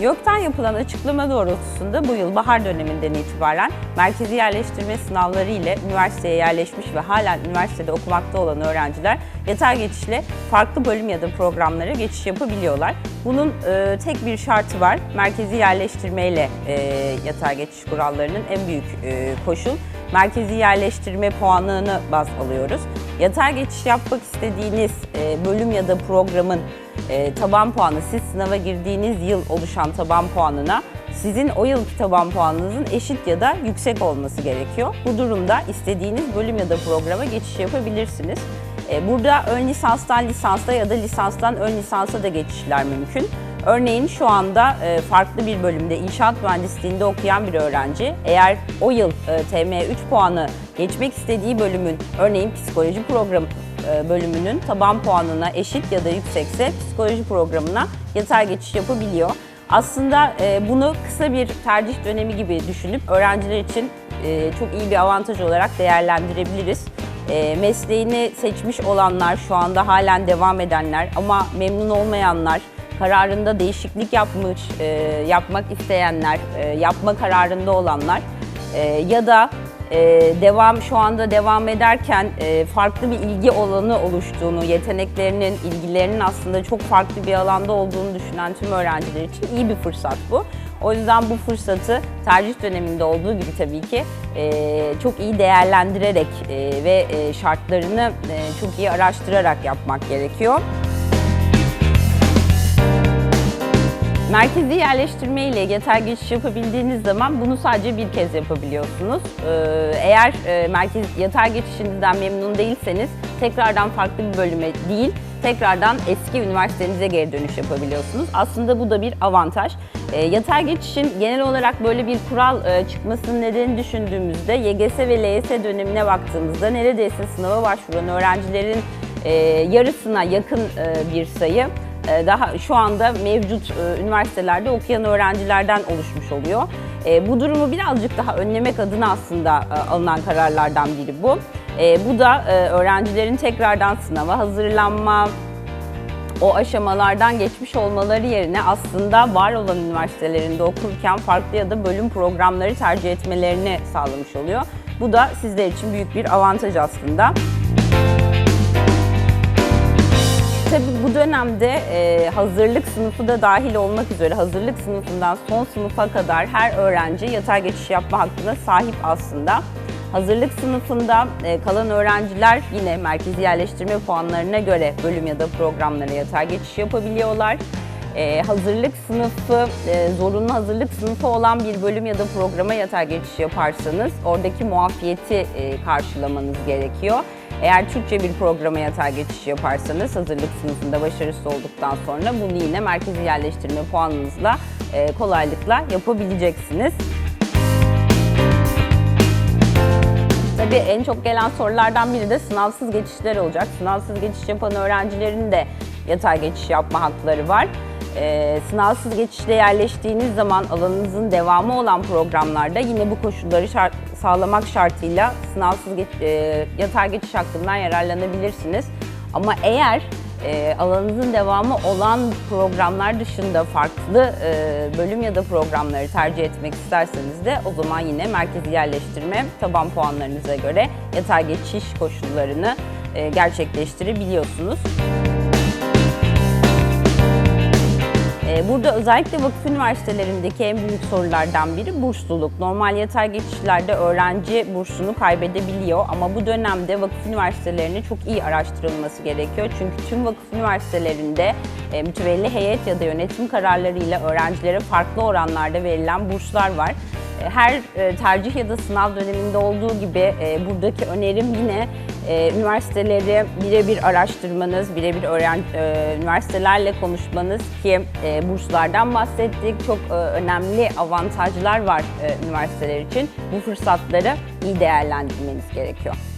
YÖK'ten yapılan açıklama doğrultusunda bu yıl bahar döneminden itibaren merkezi yerleştirme sınavları ile üniversiteye yerleşmiş ve hala üniversitede okumakta olan öğrenciler yatay geçişle farklı bölüm ya da programlara geçiş yapabiliyorlar. Bunun e, tek bir şartı var. Merkezi yerleştirmeyle e, yatay geçiş kurallarının en büyük e, koşul merkezi yerleştirme puanını baz alıyoruz. Yatay geçiş yapmak istediğiniz e, bölüm ya da programın e, taban puanı, siz sınava girdiğiniz yıl oluşan taban puanına sizin o yılki taban puanınızın eşit ya da yüksek olması gerekiyor. Bu durumda istediğiniz bölüm ya da programa geçiş yapabilirsiniz. E, Burada ön lisanstan lisansa ya da lisanstan ön lisansa da geçişler mümkün. Örneğin şu anda e, farklı bir bölümde inşaat mühendisliğinde okuyan bir öğrenci eğer o yıl e, TM3 puanı geçmek istediği bölümün örneğin psikoloji programı bölümünün taban puanına eşit ya da yüksekse psikoloji programına yatay geçiş yapabiliyor. Aslında bunu kısa bir tercih dönemi gibi düşünüp öğrenciler için çok iyi bir avantaj olarak değerlendirebiliriz. E, mesleğini seçmiş olanlar, şu anda halen devam edenler ama memnun olmayanlar, kararında değişiklik yapmış, e, yapmak isteyenler, e, yapma kararında olanlar e, ya da devam şu anda devam ederken farklı bir ilgi alanı oluştuğunu, yeteneklerinin, ilgilerinin aslında çok farklı bir alanda olduğunu düşünen tüm öğrenciler için iyi bir fırsat bu. O yüzden bu fırsatı tercih döneminde olduğu gibi tabii ki e, çok iyi değerlendirerek e, ve e, şartlarını çok iyi araştırarak yapmak gerekiyor. Merkezi yerleştirme ile yatay geçiş yapabildiğiniz zaman bunu sadece bir kez yapabiliyorsunuz. Eğer merkez yatay geçişinizden memnun değilseniz tekrardan farklı bir bölüme değil, tekrardan eski üniversitenize geri dönüş yapabiliyorsunuz. Aslında bu da bir avantaj. Ee, Yatay geçişin genel olarak böyle bir kural e, çıkmasının nedenini düşündüğümüzde YGS ve LYS dönemine baktığımızda neredeyse sınava başvuran öğrencilerin e, yarısına yakın e, bir sayı e, daha şu anda mevcut e, üniversitelerde okuyan öğrencilerden oluşmuş oluyor. E, Bu durumu birazcık daha önlemek adına aslında e, alınan kararlardan biri bu. E, Bu da e, öğrencilerin tekrardan sınava hazırlanma, o aşamalardan geçmiş olmaları yerine aslında var olan üniversitelerinde okurken farklı ya da bölüm programları tercih etmelerini sağlamış oluyor. Bu da sizler için büyük bir avantaj aslında. Tabii bu dönemde e, hazırlık sınıfı da dahil olmak üzere hazırlık sınıfından son sınıfa kadar her öğrenci yatay geçiş yapma hakkına sahip aslında. Hazırlık sınıfında e, kalan öğrenciler yine merkezi yerleştirme puanlarına göre bölüm ya da programlara yatay geçiş yapabiliyorlar. E, hazırlık sınıfı, e, zorunlu hazırlık sınıfı olan bir bölüm ya da programa yatay geçiş yaparsanız oradaki muafiyeti karşılamanız gerekiyor. Eğer Türkçe bir programa yatay geçiş yaparsanız hazırlık sınıfında başarısız olduktan sonra bunu yine merkezi yerleştirme puanınızla kolaylıkla yapabileceksiniz. Tabii en çok gelen sorulardan biri de sınavsız geçişler olacak. Sınavsız geçiş yapan öğrencilerin de yatay geçiş yapma hakları var. Ee, sınavsız geçişle yerleştiğiniz zaman alanınızın devamı olan programlarda yine bu koşulları şart, sağlamak şartıyla sınavsız geç, e, yatay geçiş hakkından yararlanabilirsiniz. Ama eğer e, alanınızın devamı olan programlar dışında farklı e, bölüm ya da programları tercih etmek isterseniz de o zaman yine merkezi yerleştirme taban puanlarınıza göre yatay geçiş koşullarını e, gerçekleştirebiliyorsunuz. Burada özellikle vakıf üniversitelerindeki en büyük sorulardan biri bursluluk. Normal yatay geçişlerde öğrenci bursunu kaybedebiliyor ama bu dönemde vakıf üniversitelerinin çok iyi araştırılması gerekiyor. Çünkü tüm vakıf üniversitelerinde e, mütevelli heyet ya da yönetim kararlarıyla öğrencilere farklı oranlarda verilen burslar var. Her e, tercih ya da sınav döneminde olduğu gibi e, buradaki önerim yine e, üniversiteleri birebir araştırmanız, birebir üniversitelerle konuşmanız ki burslardan bahsettik. Çok önemli avantajlar var üniversiteler için. Bu fırsatları iyi değerlendirmeniz gerekiyor.